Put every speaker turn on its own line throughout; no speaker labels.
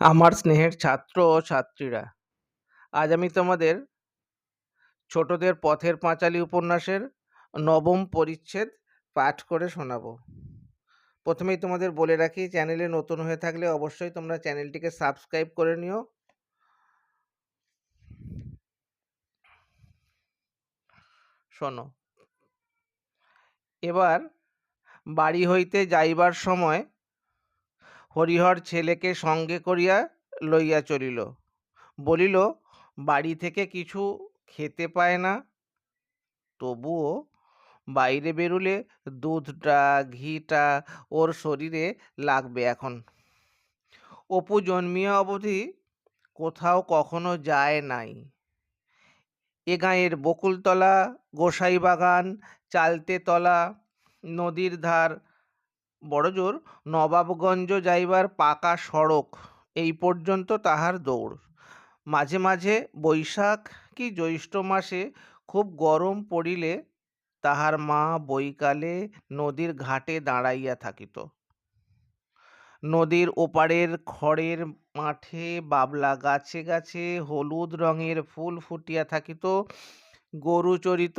আমার স্নেহের ছাত্র ও ছাত্রীরা। আজ আমি তোমাদের ছোটদের পথের পাঁচালী উপন্যাসের নবম পরিচ্ছেদ পাঠ করে শোনাবো। প্রথমেই তোমাদের বলে রাখি, চ্যানেলে নতুন হয়ে থাকলে অবশ্যই তোমরা চ্যানেলটিকে সাবস্ক্রাইব করে নিও। শোনো। এবার বাড়ি হইতে যাইবার সময় হরিহর ছেলেকে সঙ্গে করিয়া লইয়া চলিল। বলিল, বাড়ি থেকে কিছু খেতে পায় না। তবুও বাইরে বেরুলে দুধটা, ঘিটা ওর শরীরে লাগবে এখন। অপু জন্মিয়া অবধি কোথাও কখনো যায় নাই। এ গাঁয়ের বকুলতলা গোসাই বাগান চালতেতলা, নদীর ধার বড়জোর নবাবগঞ্জ যাইবার পাকা সড়ক, এই পর্যন্ত তাহার দৌড়। মাঝে মাঝে বৈশাখ কি জ্যৈষ্ঠ মাসে খুব গরম পড়িলে তাহার মা বৈকালে নদীর ঘাটে দাঁড়াইয়া থাকিত। নদীর ওপারের খড়ের মাঠে বাবলা গাছে গাছে হলুদ রঙের ফুল ফুটিয়া থাকিত। গরু চরিত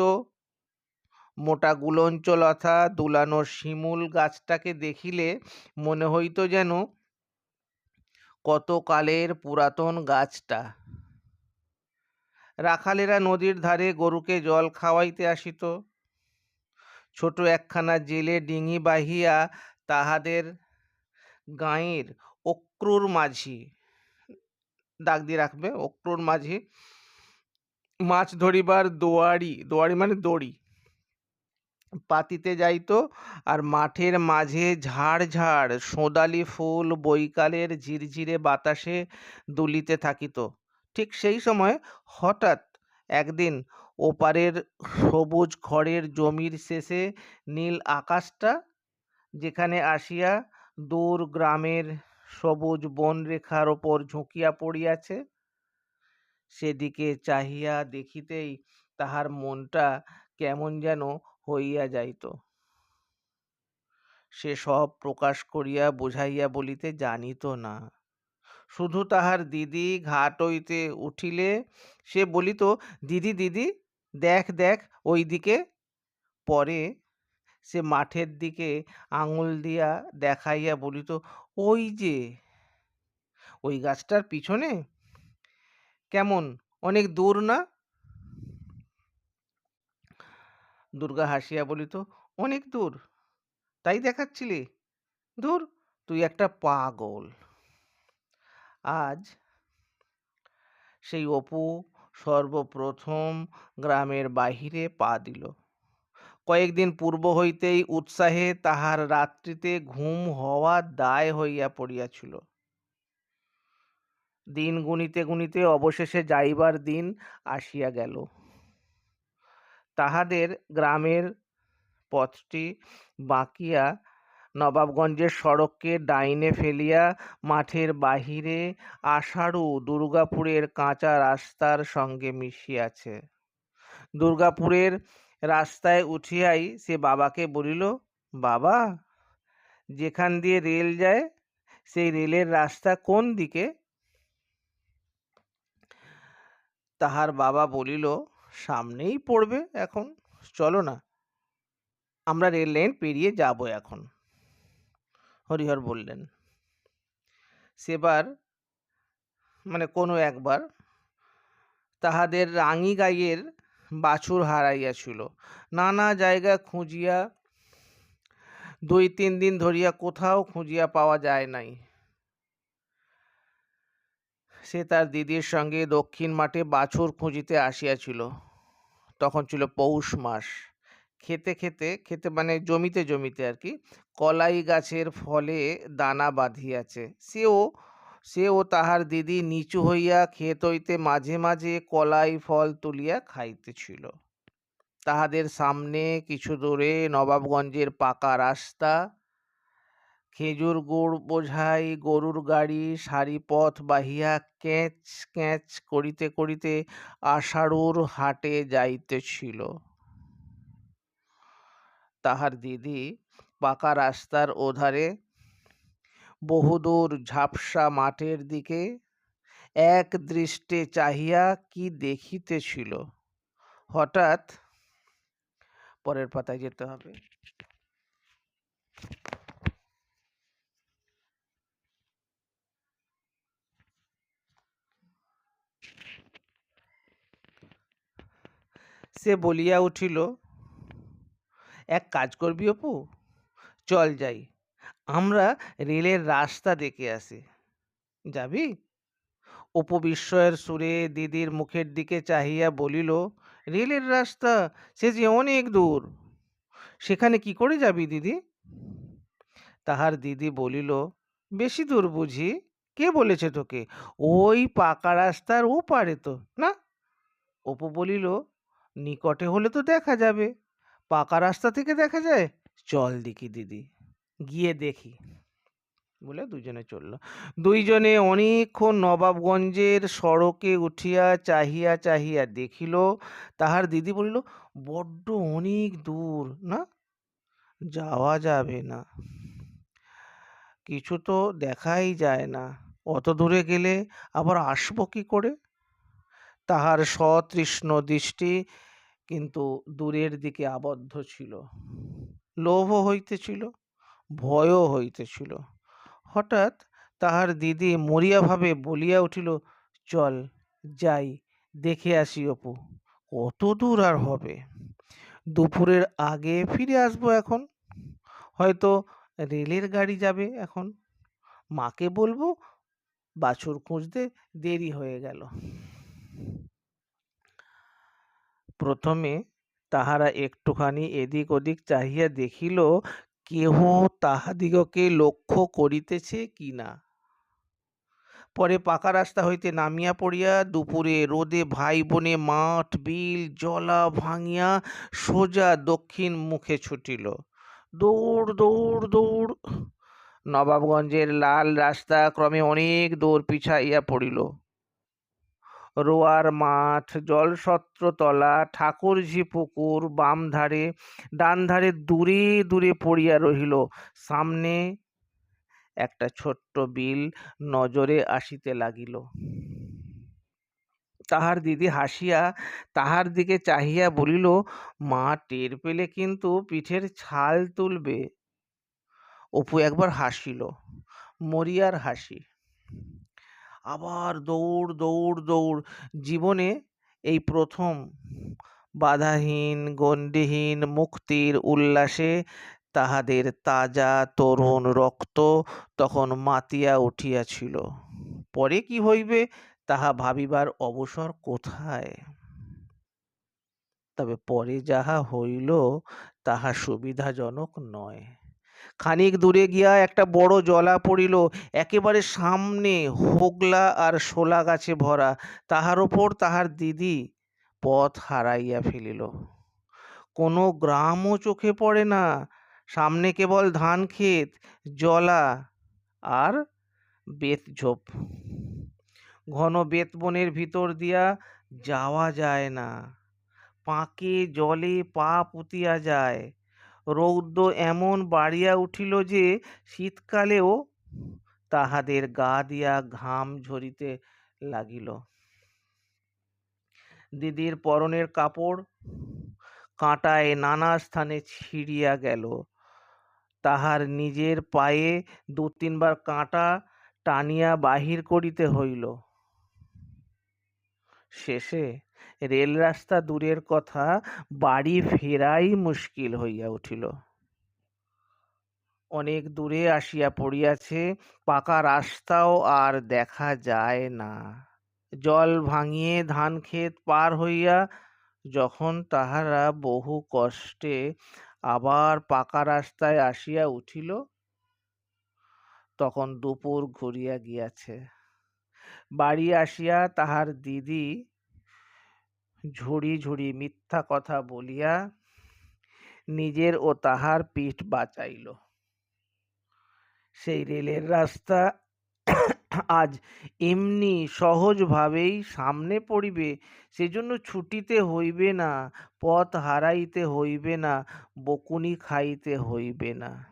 মোটা গুলঞ্চলতা দুলানো শিমুল গাছটাকে দেখিলে মনে হইত যেন কতকালের পুরাতন গাছটা। রাখালেরা নদীর ধারে গরুকে জল খাওয়াইতে আসিত। ছোট একখানা জেলে ডিঙি বাহিয়া তাহাদের গাঁয়ের অক্রুর মাঝি দাগ দিয়ে রাখবে, অক্রুর মাঝি, মাছ ধরিবার দোয়ারি দোয়ারি মানে দড়ি। পাতিতে যাইত। আর মাঠের মাঝে ঝাড় ঝাড় সোঁদালি ফুল বৈকালের ঝিরঝিরে বাতাসে দুলিতে থাকিত। ঠিক সেই সময় হঠাৎ একদিন ওপারের সবুজ খড়ের জমির শেষে নীল আকাশটা যেখানে আসিয়া দূর গ্রামের সবুজ বনরেখার ওপর ঝুঁকিয়া পড়িয়াছে, সেদিকে চাহিয়া দেখিতেই তাহার মনটা কেমন যেন হইয়া যাইত। সে সব প্রকাশ করিয়া বুঝাইয়া বলিতে জানিত না। শুধু তাহার দিদি ঘাট হইতে উঠিলে সে বলিত, দিদি দিদি, দেখ দেখ ওই দিকে পরে সে মাঠের দিকে আঙুল দিয়া দেখাইয়া বলিত, ওই যে, ওই গাছটার পিছনে? কেমন? অনেক দূর না? দুর্গা হাসিয়া বলিত, অনেক দূর, তাই দেখাচ্ছিলি? দূর তুই একটা পাগল। আজ সেই অপু সর্বপ্রথম গ্রামের বাহিরে পা দিল। কয়েকদিন পূর্ব হইতেই উৎসাহে তাহার রাত্রিতে ঘুম হওয়া দায় হইয়া পড়িয়াছিল। দিন গুনিতে গুনিতে অবশেষে যাইবার দিন আসিয়া গেল। তাহাদের গ্রামের পথটি বাঁকিয়া নবাবগঞ্জের সড়ককে ডাইনে ফেলিয়া মাঠের বাহিরে আষাঢ়ু দুর্গাপুরের কাঁচা রাস্তার সঙ্গে মিশিয়াছে। দুর্গাপুরের রাস্তায় উঠিয়াই সে বাবাকে বলিল, বাবা, যেখান দিয়ে রেল যায়, সেই রেলের রাস্তা কোন দিকে? তাহার বাবা বলিল সামনেই পড়বে এখন। চলো না। আমরা রেল লাইন পেরিয়ে যাব এখন। হরিহর বললেন। সেবার মানে কোনো একবার, তাহাদের রাঙি গাইয়ের বাছুর হারাইয়াছিল। নানা জায়গা খুঁজিয়া, দুই তিন দিন ধরিয়া কোথাও খুঁজিয়া পাওয়া যায় নাই। সে তার দিদির সঙ্গে দক্ষিণ মাঠে বাছুর খুঁজিতে আসিয়াছিল। তখন ছিল পৌষ মাস। খেতে খেতে খেতে মানে জমিতে জমিতে আর কি, কলাই গাছের ফলে দানা বাঁধিয়াছে। সেও সেও তাহার দিদি নিচু হইয়া ক্ষেত হইতে মাঝে মাঝে কলাই ফল তুলিয়া খাইতেছিল। তাহাদের সামনে কিছু দূরে নবাবগঞ্জের পাকা রাস্তা খেজুর গুড় বোঝাই, গরুর গাড়ি, সারি পথ বাহিয়া ক্যাঁচ ক্যাঁচ করিতে করিতে আষাঢ়ুর হাটে যাইতেছিল তাহার দিদি পাকা রাস্তার ওধারে বহুদূর ঝাপসা মাঠের দিকে এক দৃষ্টে চাহিয়া কি দেখিতেছিল। হঠাৎ পরের পাতায় যেতে হবে। সে বলিয়া উঠিল, এক কাজ করবি অপু, চল যাই। আমরা রেলের রাস্তা দেখে আসি। যাবি? অপু বিস্ময়ের সুরে দিদির মুখের দিকে চাহিয়া বলিল, রেলের রাস্তা, সে যে অনেক দূর। সেখানে কি করে যাবি দিদি? তাহার দিদি বলিল, বেশি দূর বুঝি। কে বলেছে তোকে? ওই পাকা রাস্তার ও পারে তো, না? অপু বলিল নিকটে হলে তো দেখা যাবে। পাকা রাস্তা থেকে দেখা যায়, চল দেখি দিদি, গিয়ে দেখি। বলে দুজনে চলল। দুইজনে অনেকক্ষণ নবাবগঞ্জের সড়কে উঠিয়া চাহিয়া চাহিয়া দেখিল, তাহার দিদি বলিল, বড্ড অনেক দূর, না? যাওয়া যাবে না। কিছু তো দেখাই যায় না। অত দূরে গেলে আবার আসব কি করে? তাহার সতৃষ্ণ দৃষ্টি কিন্তু দূরের দিকে আবদ্ধ ছিল। লোভও হইতেছিল, ভয়ও হইতেছিল। হঠাৎ তাহার দিদি মরিয়াভাবে বলিয়া উঠিল, চল, যাই, দেখে আসি অপু, কত দূর আর হবে? দুপুরের আগে ফিরে আসব এখন। হয়তো রেলের গাড়ি যাবে এখন। মাকে বলব, বাছুর খুঁজতে দেরি হয়ে গেল। প্রথমে তাহারা একটুখানি এদিক ওদিক চাহিয়া দেখিল, কেহ তাহাদিগকে লক্ষ্য করিতেছে কি না। পরে পাকা রাস্তা হইতে নামিয়া পড়িয়া দুপুরে রোদে ভাই বোনে মাঠ, বিল, জলা ভাঙিয়া সোজা দক্ষিণ মুখে ছুটিল। দৌড় দৌড় দৌড়। নবাবগঞ্জের লাল রাস্তা ক্রমে অনেক দৌড় পিছাইয়া পড়িল। রোয়ার মাঠ, জলসত্রতলা, ঠাকুরঝি পুকুর, বাম ধারে, ডান ধারে দূরে দূরে পড়িয়া রহিল। সামনে একটা ছোট্ট বিল নজরে আসিতে লাগিল। তাহার দিদি হাসিয়া তাহার দিকে চাহিয়া বলিল, মা, টের পেলে কিন্তু পিঠের ছাল তুলবে। অপু একবার হাসিল, মরিয়ার হাসি। আবার দৌড় দৌড় দৌড়। জীবনে এই প্রথম বাধাহীন, গণ্ডিহীন, মুক্তির উল্লাসে তাহাদের তাজা তরুণ রক্ত তখন মাতিয়া উঠিয়াছিল। পরে কি হইবে তাহা ভাবিবার অবসর কোথায়? তবে পরে যাহা হইল তাহা সুবিধাজনক নয়। খানিক দূরে গিয়া একটা বড় জলা পড়িল, একেবারে সামনে হোগলা আর শোলা গাছে ভরা, তাহার ওপর তাহার দিদি পথ হারাইয়া ফেলিল। কোনো গ্রামও চোখে পড়ে না, সামনে কেবল ধান ক্ষেত, জলা আর বেতঝোপ ঘন বেতবনের ভিতর দিয়া যাওয়া যায় না, পাঁকে জলে পা পুতিয়া যায় রৌদ্র এমন বাড়িয়া উঠিল যে, শীতকালেও তাহাদের গা দিয়া ঘাম ঝরিতে লাগিল। দিদির পরনের কাপড় কাঁটায় নানা স্থানে ছিঁড়িয়া গেল। তাহার নিজের পায়ে দু তিনবার কাঁটা টানিয়া বাহির করিতে হইল। শেষে রেল রাস্তা দূরের কথা বাড়ি ফেরাই মুশকিল হইয়া উঠিল। অনেক দূরে আসিয়া পড়িয়াছে, পাকা রাস্তাও আর দেখা যায় না। জল ভাঙিয়ে ধান ক্ষেত পার হইয়া যখন তাহারা বহু কষ্টে আবার পাকা রাস্তায় আসিয়া উঠিল, তখন দুপুর ঘুরিয়া গিয়াছে। বাড়ি আসিয়া তাহার দিদি ঝুড়ি ঝুড়ি মিথ্যা কথা বলিয়া নিজের ও তাহার পিঠ বাঁচাইল। সেই রেলের রাস্তা আজ এমনি সহজভাবেই সামনে পড়িবে, সেজন্য ছুটিতে হইবে না, পথ হারাইতে হইবে না, বকুনি খাইতে হইবে না।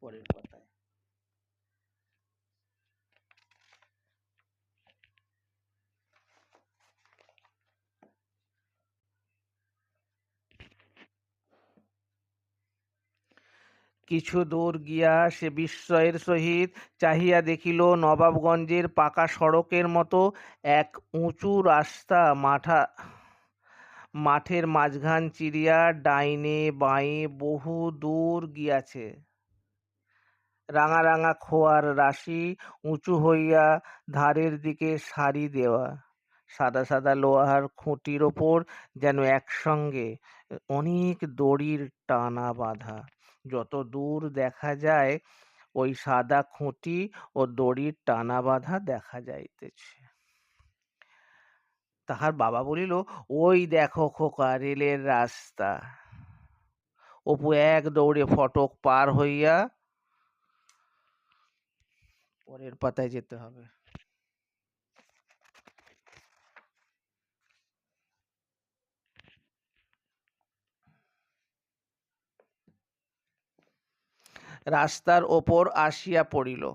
পরের কিছু দূর গিয়া সে বিস্ময়ের সহিত চাহিয়া দেখিল, নবাবগঞ্জের পাকা সড়কের মতো এক উঁচু রাস্তা মাঠা, মাঠের মাঝখান চিরিয়া ডাইনে বাঁয়ে বহু দূর গিয়াছে। রাঙা রাঙা খোয়ার রাশি উঁচু হইয়া ধারের দিকে সারি দেওয়া, সাদা সাদা লোহার খুঁটির ওপর যেন একসঙ্গে অনেক দড়ির টানা বাঁধা। যত দূর দেখা যায়, ওই সাদা খুঁটি ও দড়ির টানা বাঁধা দেখা যাইতেছে। তাহার বাবা বলিল, ওই দেখো খোকা রেলের রাস্তা। অপু এক দৌড়ে ফটক পার হইয়া পরের পাতায় যেতে হবে। রাস্তার ওপর আসিয়া পড়িল।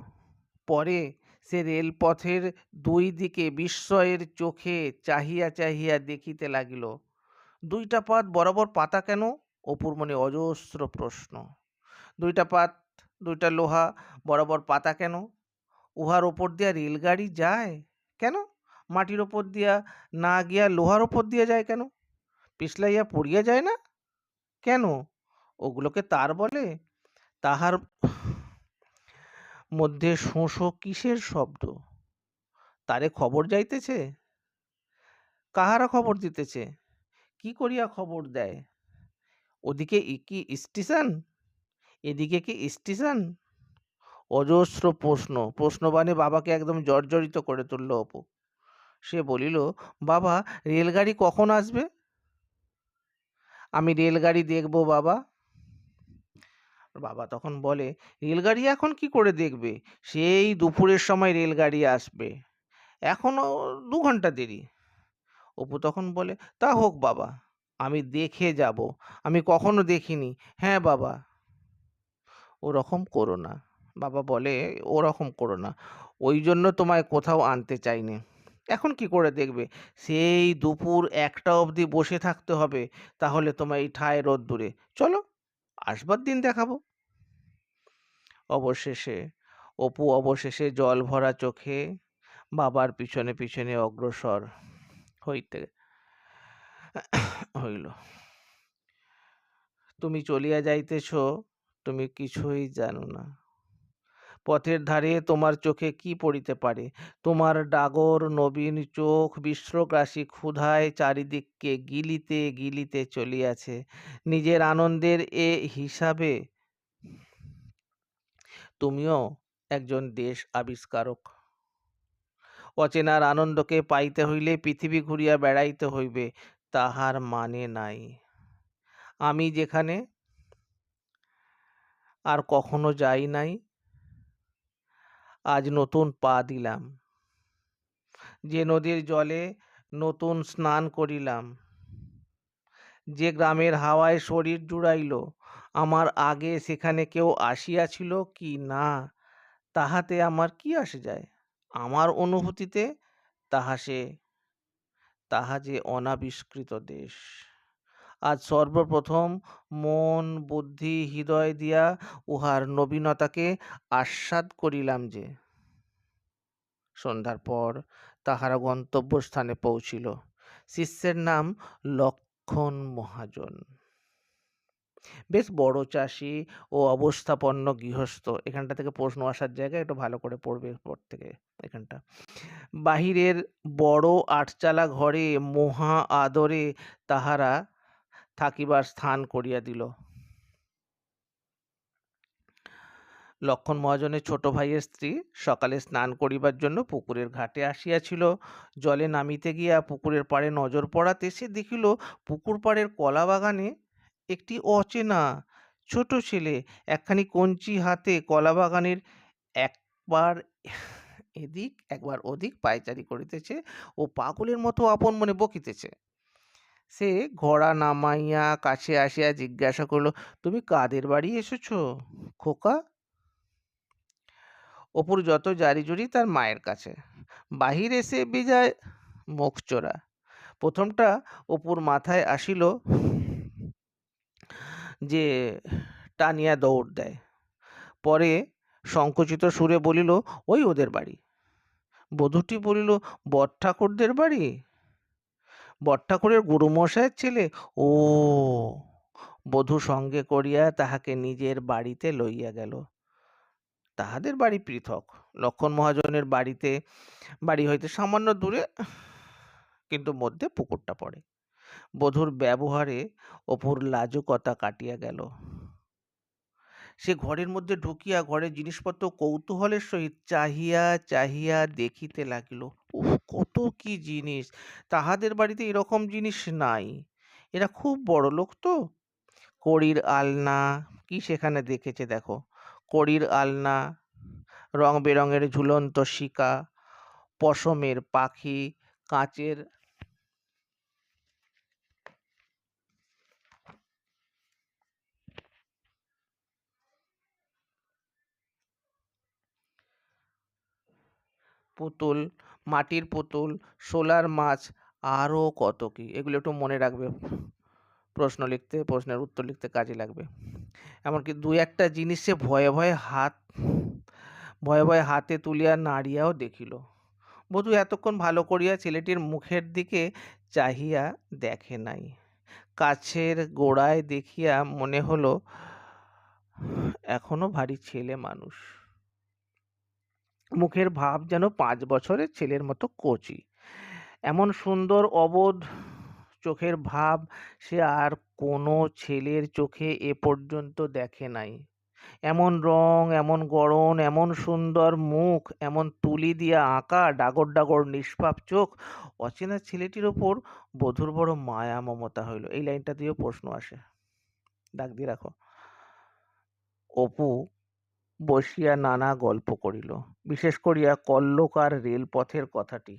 পরে সে রেলপথের দুই দিকে বিস্ময়ের চোখে চাহিয়া চাহিয়া দেখিতে লাগিল, দুইটা পাত বরাবর পাতা কেন? অপুর মনে অজস্র প্রশ্ন। দুইটা পাত, দুইটা লোহা বরাবর পাতা কেন? উহার ওপর দিয়া রেলগাড়ি যায় কেন? মাটির ওপর দিয়া না গিয়া লোহার ওপর দিয়া যায় কেন? পিছলাইয়া পড়িয়া যায় না কেন? ওগুলোকে তার বলে? তাহার মধ্যে শোঁ কিসের শব্দ? তারে খবর যাইতেছে? কাহারা খবর দিতেছে? কি করিয়া খবর দেয়? ওদিকে কি স্টেশন? এদিকে কি স্টেশন? অজস্র প্রশ্ন। প্রশ্নবাণী বাবাকে একদম জর্জরিত করে তুলল অপু। সে বলিল, বাবা, রেলগাড়ি কখন আসবে? আমি রেলগাড়ি দেখব, বাবা। বাবা তখন বলে, রেলগাড়ি এখন কি করে দেখবে? সেই দুপুরের সময় রেলগাড়ি আসবে। এখনও দু ঘণ্টা দেরি। অপু তখন বলে, তা হোক বাবা, আমি দেখে যাব। আমি কখনো দেখিনি। হ্যাঁ বাবা। ওরকম করো না। বাবা বলে, ওরকম করো না। ওই জন্য তোমায় কোথাও আনতে চাইনি। এখন কি করে দেখবে? সেই দুপুর একটা অবধি বসে থাকতে হবে। তাহলে তোমার এই ঠায় রোদ্দুরে। চলো। আসবার দিন দেখাবো। অবশেষে, অপু অবশেষে জল ভরা চোখে বাবার পিছনে পিছনে অগ্রসর হইতে হইল। তুমি চলিয়া যাইতেছ, তুমি কিছুই জানো না। পথের ধারে তোমার চোখে কি পড়িতে পারে? তোমার ডাগর নবীন চোখ বিশ্বগ্রাসী ক্ষুধায় চারিদিককে গিলিতে গিলিতে চলিয়াছে। নিজের আনন্দের এ হিসাবে তুমিও একজন দেশ আবিষ্কারক। অচেনার আনন্দকে পাইতে হইলে পৃথিবী ঘুরিয়া বেড়াইতে হইবে, তাহার মানে নাই। আমি যেখানে আর কখনো যাই নাই আজ নতুন পা দিলাম। যে নদীর জলে নতুন স্নান করিলাম। যে গ্রামের হাওয়ায় শরীর জুড়াইল, আমার আগে সেখানে কেউ আসিয়াছিল কি না, তাহাতে আমার কি আসে যায়? আমার অনুভূতিতে তাহা সে, তাহা যে অনাবিষ্কৃত দেশ। আজ সর্বপ্রথম মন, বুদ্ধি, হৃদয় দিয়া উহার নবীনতাকে আস্বাদ করিলাম যে, সন্ধ্যার পর তাহারা গন্তব্যস্থানে পৌঁছিল। শিষ্যের নাম লক্ষণ মহাজন। বেশ বড় চাষি ও অবস্থাপন্ন গৃহস্থ। এখানটা থেকে প্রশ্ন আসার জায়গায় একটু ভালো করে পড়বে পর থেকে এখানটা। বাহিরের বড় আটচালা ঘরে মহা আদরে তাহারা থাকিবার স্থান করিয়া দিল। লক্ষণ মহাজনের ছোট ভাইয়ের স্ত্রী সকালে স্নান করিবার জন্য পুকুরের ঘাটে আসিয়াছিল। জলে নামিতে গিয়া পুকুরের পাড়ে নজর পড়াতে সে দেখিল, পুকুর পাড়ের কলা বাগানে একটি অচেনা ছোট ছেলে একখানি কঞ্চি হাতে কলা বাগানের একবার এদিক, একবার ওদিক পায়চারি করিতেছে ও পাগলের মতো আপন মনে বকিতেছে। সে ঘোড়া নামাইয়া কাছে আসিয়া জিজ্ঞাসা করল, তুমি কাদের বাড়ি এসেছ? খোকা। অপুর যত জারি জুরি তার মায়ের কাছে। বাহির এসে বিজয় মুখ চোরা। প্রথমটা অপুর মাথায় আসিল যে টানিয়া দৌড় দেয়। পরে সংকুচিত সুরে বলিল, ওই ওদের বাড়ি? বধূটি বলিল বরঠাকুরদের বাড়ি? বরঠাকুরের গুরুমশায়ের ছেলে? ও, বধূ সঙ্গে করিয়া তাহাকে নিজের বাড়িতে লইয়া গেল। তাহাদের বাড়ি পৃথক। লক্ষণ মহাজনের বাড়িতে, বাড়ি হইতে সামান্য দূরে, কিন্তু মধ্যে পুকুরটা পড়ে। বধূর ব্যবহারে অপুর লাজুকতা কাটিয়া গেল। সে ঘরের মধ্যে ঢুকিয়া ঘরের জিনিসপত্র কৌতূহলের সহিত চাহিয়া চাহিয়া দেখিতে লাগিল, উফ, কত কি জিনিস! তাহাদের বাড়িতে এরকম জিনিস নাই। এরা খুব বড় লোক তো। কড়ির আলনা, কি সেখানে দেখেছে দেখো? কড়ির আলনা, রং বেরঙের ঝুলন্ত শিকা, পশমের পাখি, কাঁচের পুতুল, মাটির পুতুল সোলার মাছ আরও কত কি? এগুলো একটু মনে রাখবে। প্রশ্ন লিখতে, প্রশ্নের উত্তর লিখতে কাজে লাগবে। এমনকি দু একটা জিনিসে ভয়ে ভয়ে হাত, ভয়ে ভয়ে হাতে তুলিয়া নাড়িয়াও দেখিল। বধূ এতক্ষণ ভালো করিয়া ছেলেটির মুখের দিকে চাহিয়া দেখে নাই। কাছের গোড়ায় দেখিয়া মনে হলো, এখনও ভারী ছেলে মানুষ। মুখের ভাব যেন পাঁচ বছরের ছেলের মতো কচি। এমন সুন্দর, অবোধ চোখের ভাব সে আর কোনো ছেলের চোখে এ পর্যন্ত দেখে নাই। এমন রং, এমন গড়ন, এমন সুন্দর মুখ, এমন তুলি দিয়া আঁকা ডাগর ডাগর নিষ্পাপ চোখ, অচেনা ছেলেটির ওপর বধুর বড় মায়া মমতা হইল। এই লাইনটা দিয়েও প্রশ্ন আসে। ডাক দিয়ে রাখো। অপু বসিয়া নানা গল্প করিল। বিশেষ করিয়া কল্লকার রেলপথের কথাটি।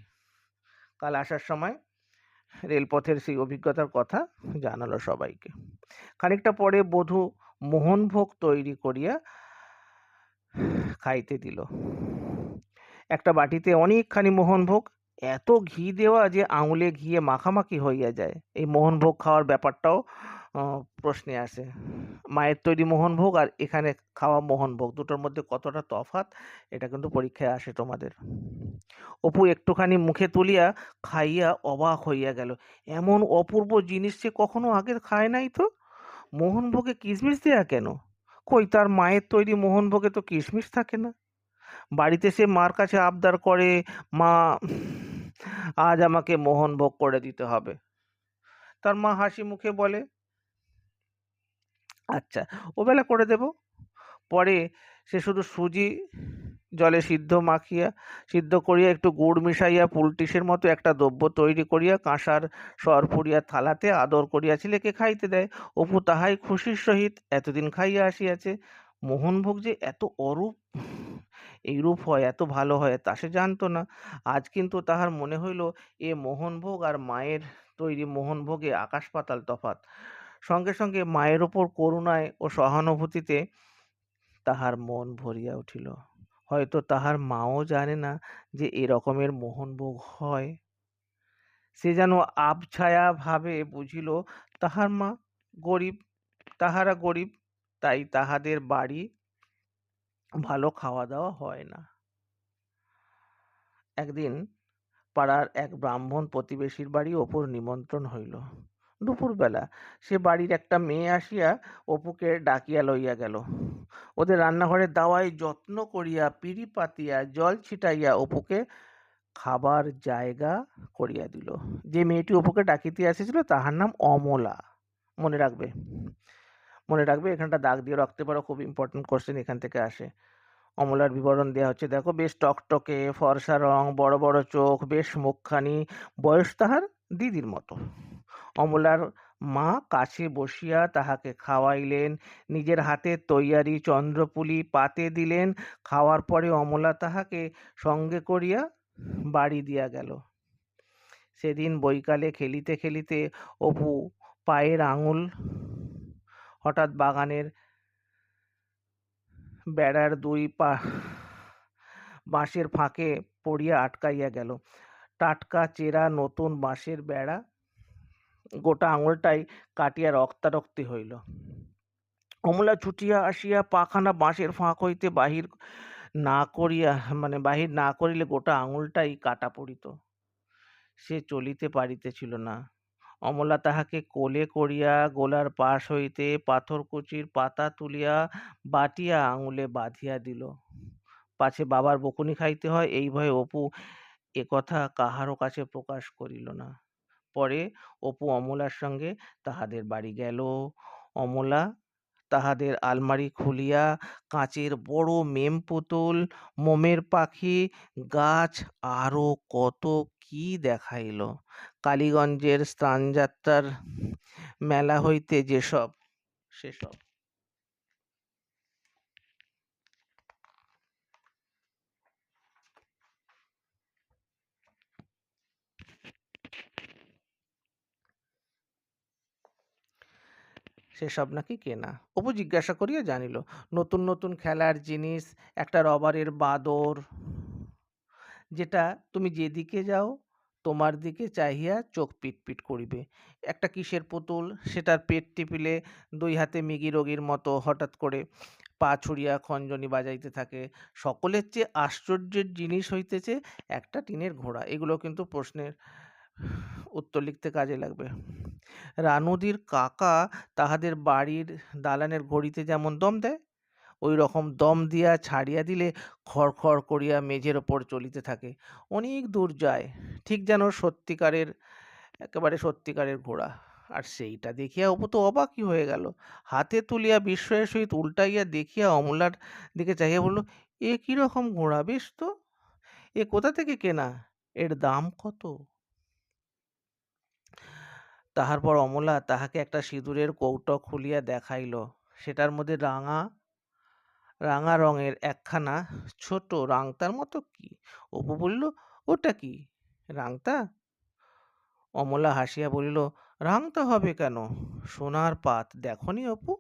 কাল আসার সময় রেলপথের সেই অভিজ্ঞতার কথা জানালো সবাইকে। খানিকটা পরে বধূ মোহনভোগ তৈরি করিয়া খাইতে দিল। একটা বাটিতে অনেকখানি মোহনভোগ, এত ঘি দেওয়া যে আঙুলে ঘিয়ে মাখামাখি হইয়া যায়। এই মোহনভোগ খাওয়ার ব্যাপারটাও প্রশ্নে আসে মায়ের তৈরি মোহনভোগ আর এখানে খাওয়া মোহনভোগ, দুটোর মধ্যে কতটা তফাৎ, এটা কিন্তু পরীক্ষায় আসে তোমাদের। অপু একটুখানি মুখে তুলিয়া খাইয়া অবাক হইয়া গেল, এমন অপূর্ব জিনিস সে কখনো আগে খায় নাই তো? মোহনভোগে কিশমিশ দেয়া কেন? কই তার মায়ের তৈরি মোহনভোগে তো কিশমিশ থাকে না। বাড়িতে সে মার কাছে আবদার করে, মা, আজ আমাকে মোহনভোগ করে দিতে হবে। তার মা হাসি মুখে বলে আচ্ছা ওবেলা করে দেব। পরে সে শুধু সুজি জলে সিদ্ধ মাখিয়া, সিদ্ধ করিয়া একটু গুড় মিশাইয়া পুলটিসের মতো একটা দ্রব্য তৈরি করিয়া, কাঁসার সর পুড়িয়া থালাতে আদর করিয়া ছেলেকে খাইতে দেয়। অপু তাহাই খুশির সহিত এতদিন খাইয়া আসিয়াছে। মোহনভোগ যে এত অরূপ, এইরূপ হয়, এত ভালো হয়, তা সে জানতো না। আজ কিন্তু তাহার মনে হইল, এ মোহনভোগ আর মায়ের তৈরি মোহনভোগে আকাশ পাতাল তফাত সঙ্গে সঙ্গে মায়ের ওপর করুণায় ও সহানুভূতিতে তাহার মন ভরিয়া উঠিল। হয়তো তাহার মাও জানে না যে এরকমের রকমের মোহনভোগ হয়। সে যেন আবছায়া ভাবে বুঝিল, তাহার মা গরিব, তাহারা গরিব, তাই তাহাদের বাড়ি ভালো খাওয়া দাওয়া হয় না। একদিন পাড়ার এক ব্রাহ্মণ প্রতিবেশীর বাড়ি অপুর নিমন্ত্রণ হইল। দুপুরবেলা। সে বাড়ির একটা মেয়ে আসিয়া অপুকে ডাকিয়া লইয়া গেল। ওদের রান্নাঘরের দাওয়ায় যত্ন করিয়া, পিড়ি পাতিয়া, জল ছিটাইয়া অপুকে খাবার জায়গা করিয়া দিল। যে মেয়েটি অপুকে ডাকিতে আসিছিল তাহার নাম অমলা। মনে রাখবে। মনে রাখবে, এখানটা দাগ দিয়ে রাখতে পারো, খুব ইম্পর্টেন্ট কোশ্চেন এখান থেকে আসে। অমলার বিবরণ দেওয়া হচ্ছে, দেখো, বেশ টকটকে, ফর্সা রং, বড় বড় চোখ, বেশ মুখখানি, বয়স তাহার দিদির মতো। অমলার মা কাছে বসিয়া তাহাকে খাওয়াইলেন। নিজের হাতে তৈয়ারি চন্দ্রপুলি পাতে দিলেন। খাওয়ার পরে অমলা তাহাকে সঙ্গে করিয়া বাড়ি দিয়া গেল। সেদিন বৈকালে খেলিতে খেলিতে অপু পায়ের আঙুল হঠাৎ বাগানের বেড়ার দুই পা, বাঁশের ফাঁকে পড়িয়া আটকাইয়া গেল। টাটকা চেরা নতুন বাঁশের বেড়া গোটা আঙুলটাই কাটিয়া রক্তারক্তি হইল। অমলা ছুটিয়া আসিয়া পাখানা বাঁশের ফাঁক হইতে বাহির না করিয়া মানে বাহির না করিলে গোটা আঙুলটাই কাটা পড়িত। সে চলিতে পারিতেছিল না। অমলা তাহাকে কোলে করিয়া গোলার পাশ হইতে পাথরকুচির পাতা তুলিয়া বাটিয়া আঙুলে বাঁধিয়া দিল। পাছে বাবার বকুনি খাইতে হয়, এই ভয়ে অপু একথা কাহারও কাছে প্রকাশ করিল না। পরে অপু অমলার সঙ্গে তাহাদের বাড়ি গেল। অমলা তাহাদের আলমারি খুলিয়া কাঁচের বড় মেম পুতুল, মোমের পাখি, গাছ আরও কত কি দেখাইল। কালীগঞ্জের স্থানযাত্রার মেলা হইতে যেসব, সেসব সেসব নাকি কেনা? অপু জিজ্ঞাসা করিয়া জানিল, নতুন নতুন খেলার জিনিস, একটা রবারের বাদর। যেটা তুমি যেদিকে যাও, তোমার দিকে চাহিয়া চোখ পিটপিট করিবে। একটা কিসের পুতুল? সেটার পেট টিপিলে দুই হাতে মিগি রোগীর মতো হঠাৎ করে পা ছুড়িয়া খঞ্জনি বাজাইতে থাকে। সকলের চেয়ে আশ্চর্যের জিনিস হইতেছে একটা টিনের ঘোড়া। এগুলো কিন্তু প্রশ্নের উত্তর লিখতে কাজে লাগবে। রানুদির কাকা তাহাদের বাড়ির দালানের ঘড়িতে যেমন দম দেয় ওই রকম দম দিয়া ছাড়িয়া দিলে খড়খড় করিয়া মেঝের ওপর চলিতে থাকে। অনেক দূর যায়, ঠিক যেন সত্যিকারের, একেবারে সত্যিকারের ঘোড়া। আর সেইটা দেখিয়া অপু তো অবাকই হয়ে গেল। হাতে তুলিয়া বিস্ময়ের সহিত উল্টাইয়া দেখিয়া অমলার দিকে চাহিয়া বলল, এ কীরকম ঘোড়া বেশ তো? এ কোথা থেকে কেনা? এর দাম কত? তাহার পর অমলা তাহাকে একটা সিঁদুরের কৌটো খুলিয়া দেখাইল। সেটার মধ্যে রাঙা রাঙা রঙের একখানা ছোট রাংতার মতো কি? অপু বলিল, ওটা কি? রাংতা অমলা হাসিয়া বলিল রাংতা হবে কেন? সোনার পাত দেখনি অপু?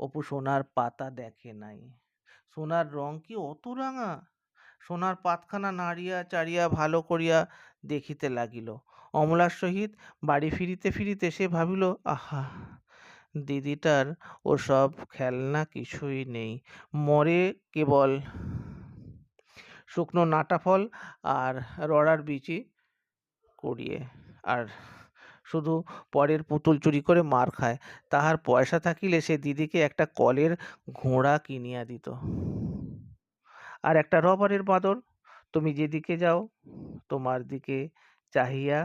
অপু সোনার পাতা দেখে নাই। সোনার রং কি অত রাঙা? সোনার পাতখানা নাড়িয়া, চাড়িয়া, ভালো করিয়া দেখিতে লাগিল। অমলার সহিত বাড়ি ফিরিতে ফিরিতে সে ভাবিল, আহা, দিদিটার ওসব খেলনা কিছুই নেই, মরে কেবল শুকনো নাটা ফল আর রড়ার বিচি কুড়িয়ে, আর শুধু পরের পুতুল চুরি করে মার খায়। তাহার পয়সা থাকিলে সে দিদিকে একটা কলের ঘোড়া কিনিয়া দিত। আর একটা রবারের বাঁদর, তুমি যেদিকে যাও, তোমার দিকে চাহিয়া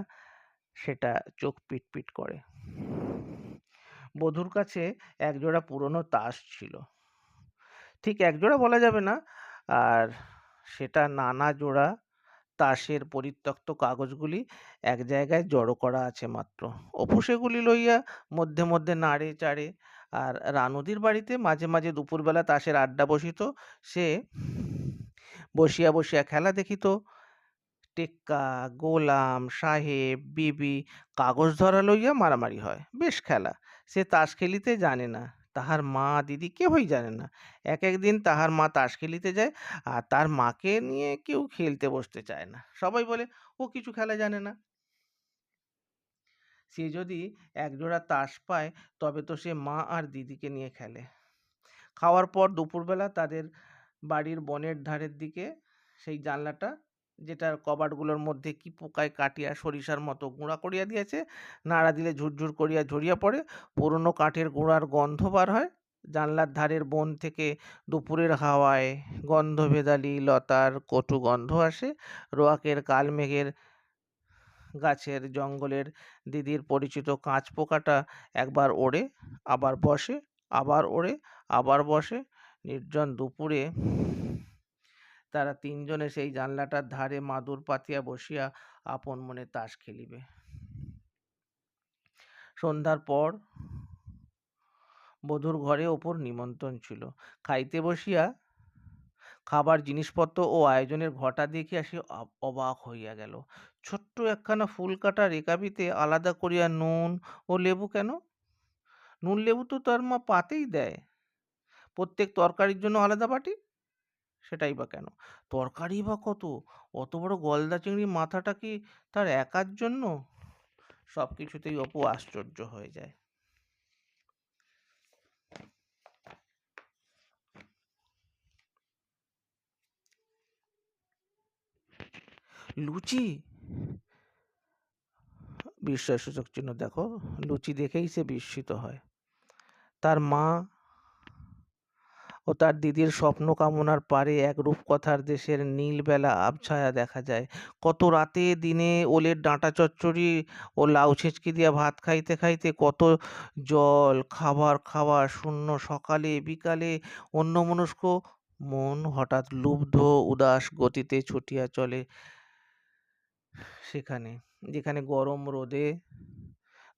সেটা চোখ পিটপিট করে। বধূর কাছে একজোড়া পুরনো তাস ছিল। ঠিক একজোড়া বলা যাবে না, আর সেটা নানা জোড়া তাসের পরিত্যক্ত কাগজগুলি এক জায়গায় জড়ো করা আছে মাত্র। অপু সেগুলি লইয়া মধ্যে মধ্যে নাড়ে চাড়ে, আর রানুদির বাড়িতে মাঝে মাঝে দুপুরবেলা তাসের আড্ডা বসিত, সে বসিয়া বসিয়া খেলা দেখিত টেক্কা, গোলাম, সাহেব, বিবি, কাগজ ধরা লইয়া মারামারি হয়। বেশ খেলা। সে তাস খেলিতে জানে না। তাহার মা, দিদি কেউই জানে না। এক একদিন তাহার মা তাস খেলিতে যায় আর তার মাকে নিয়ে কেউ খেলতে বসতে চায় না। সবাই বলে, ও কিছু খেলা জানে না। সে যদি একজোড়া তাস পায়, তবে তো সে মা আর দিদিকে নিয়ে খেলে। খাওয়ার পর দুপুরবেলা তাদের বাড়ির বনের ধারের দিকে সেই জানলাটা যেটার কবাটগুলোর মধ্যে কি পোকায় কাটিয়া সরিষার মতো গুঁড়া করিয়া দিয়েছে, নাড়া দিলে ঝুরঝুর করিয়া ঝরিয়া পড়ে, পুরনো কাঠের গুঁড়ার গন্ধ বার হয়, জানলার ধারের বন থেকে দুপুরের হাওয়ায় গন্ধ ভেদালি লতার কটু গন্ধ আসে, রোয়াকের কালমেঘের গাছের জঙ্গলের দিদির পরিচিত কাঁচ পোকাটা একবার ওড়ে, আবার বসে, আবার ওড়ে, আবার বসে, নির্জন দুপুরে তারা তিনজনে সেই জানলাটার ধারে মাদুর পাতিয়া বসিয়া আপন মনে তাস খেলিবে। সন্ধ্যার পর বধূর ঘরে ওপর নিমন্ত্রণ ছিল। খাইতে বসিয়া খাবার, জিনিসপত্র ও আয়োজনের ঘটা দেখিয়া সে অবাক হইয়া গেল। ছোট্ট একখানা ফুল কাটা রেকাবিতে আলাদা করিয়া নুন ও লেবু কেন? নুন লেবু তো তার মা পাতেই দেয়। প্রত্যেক তরকারির জন্য আলাদা বাটি? সেটাই বা কেন? তরকারি বা কত? অত বড় গলদা চিংড়ি মাথাটা কি তার একার জন্য? সব কিছুতেই অপু আশ্চর্য হয়ে যায়। লুচি? বিশ্বাসসূচক চিহ্ন দেখো। লুচি দেখেই সে বিস্মিত হয়। তার মা ও তার দিদির স্বপ্ন কামনার পারে এক রূপকথার দেশের নীলবেলা আবছায়া দেখা যায়। কত রাতে দিনে ওলের ডাঁটা চচ্চড়ি ও লাউ ছেঁচকি দিয়া ভাত খাইতে খাইতে কত জল, খাবার খাওয়া শূন্য সকালে, বিকালে অন্যমনস্ক মন হঠাৎ লুব্ধ, উদাস গতিতে ছুটিয়া চলে সেখানে, যেখানে গরম রোদে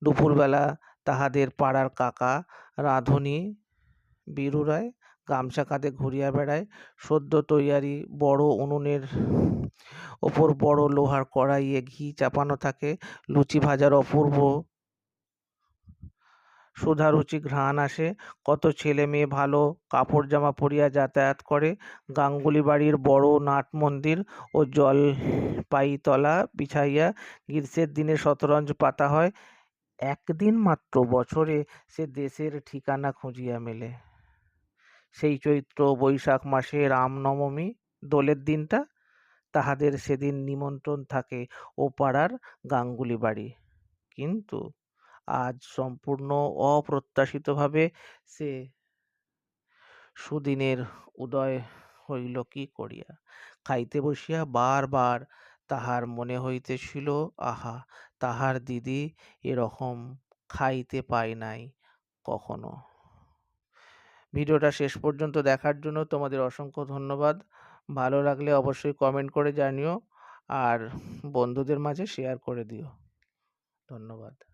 দুপুরবেলা তাহাদের পাড়ার কাকা রাঁধুনি, বীরু রায় গামছা কাঁধে ঘুরিয়া বেড়ায়। সদ্য তৈয়ারি বড় উনুনের ওপর বড় লোহার কড়াইয়ে ঘি চাপানো থাকে। লুচি ভাজার অপূর্ব সুধারুচি ঘ্রাণ আসে। কত ছেলে মেয়ে ভালো কাপড় জামা পরিয়া যাতায়াত করে। গাঙ্গুলি বাড়ির বড় নাট মন্দির ও জলপাইতলা বিছাইয়া গ্রীষ্মের দিনে শতরঞ্জ পাতা হয়। একদিন মাত্র বছরে সে দেশের ঠিকানা খুঁজিয়া মেলে। সেই চৈত্র বৈশাখ মাসে রামনবমী দোলের দিনটা, তাহাদের সেদিন নিমন্ত্রণ থাকে ও পাড়ার গাঙ্গুলি বাড়ি। কিন্তু আজ সম্পূর্ণ অপ্রত্যাশিতভাবে সে সুদিনের উদয় হইল কি করিয়া? খাইতে বসিয়া বারবার তাহার মনে হইতেছিল, আহা, তাহার দিদি এরকম খাইতে পায় নাই কখনো। ভিডিওটা শেষ পর্যন্ত দেখার জন্য তোমাদের অসংখ্য ধন্যবাদ। ভালো লাগলে অবশ্যই কমেন্ট করে জানিও। আর বন্ধুদের মাঝে শেয়ার করে দিও। ধন্যবাদ।